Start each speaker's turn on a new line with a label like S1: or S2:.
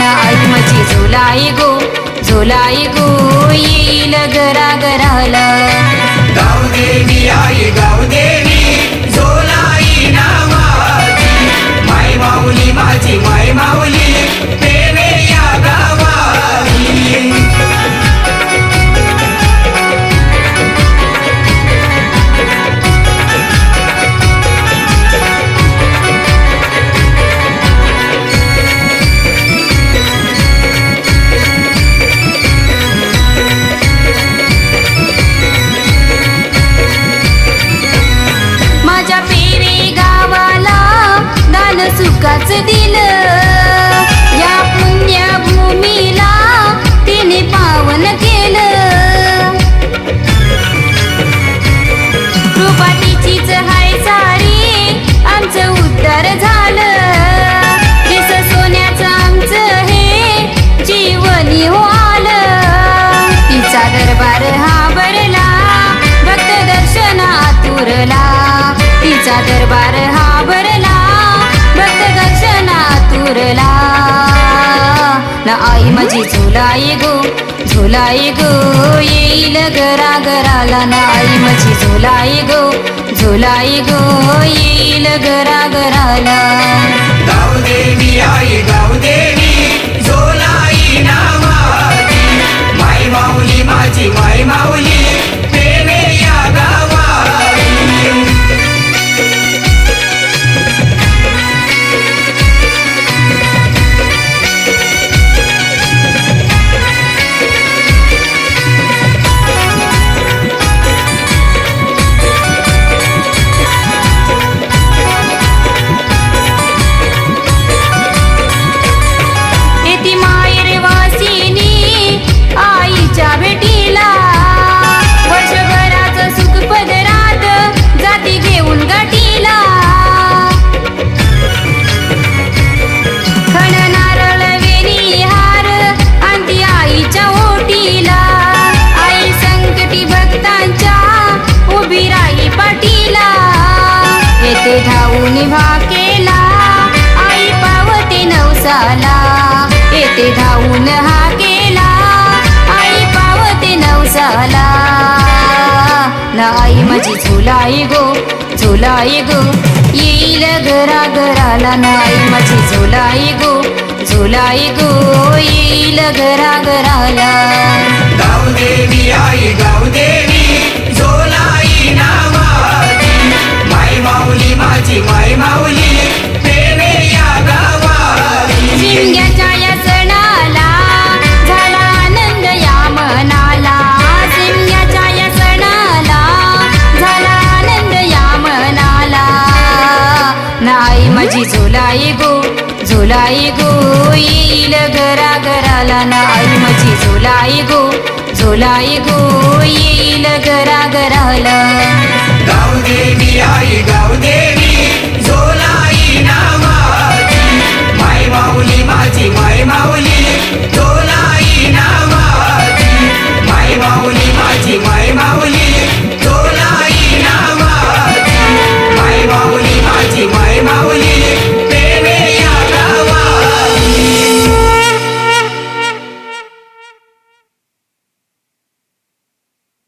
S1: मन आई माझी गो
S2: झोलाई गो येईल गरा गराल गाव
S1: देवी आई गाव देवी सुखाच दिलं. या पुण्यभूमीला तिने पावन केलं. कृपातीचीच हाय सारी आमचं उद्धार झालं. केस सोन्याचं आमचं हे जीवनी हो आलं तिचा दरबार हा भरला भक्त दर्शन आतुरला तिचा दरबार हा आतुरला ना आई माझी झुलाई गो झुलाई गो येईल घरा घराला ना आई माझी झुलाई गो झुलाई गो येईल घरा घराला
S2: गावदेवी आई गावदेवी झोलाई नावाची. माय माऊली माझी माय माऊली.
S1: येते धावून भाकेला आई पावते नवसाला. येते धावून हा केला आई पावते नवसाला. ना आई माझी झुलाई गो झुलाई गो. येईल घरा घराला ना माझी झुलाई गो झुलाई गो. येईल घरा घराला
S2: गावदेवी आई गावदेवी
S1: देवी. झुलाई गो झुलाई गो येईल घरा घराला
S2: गावदेवी आई गाव देवी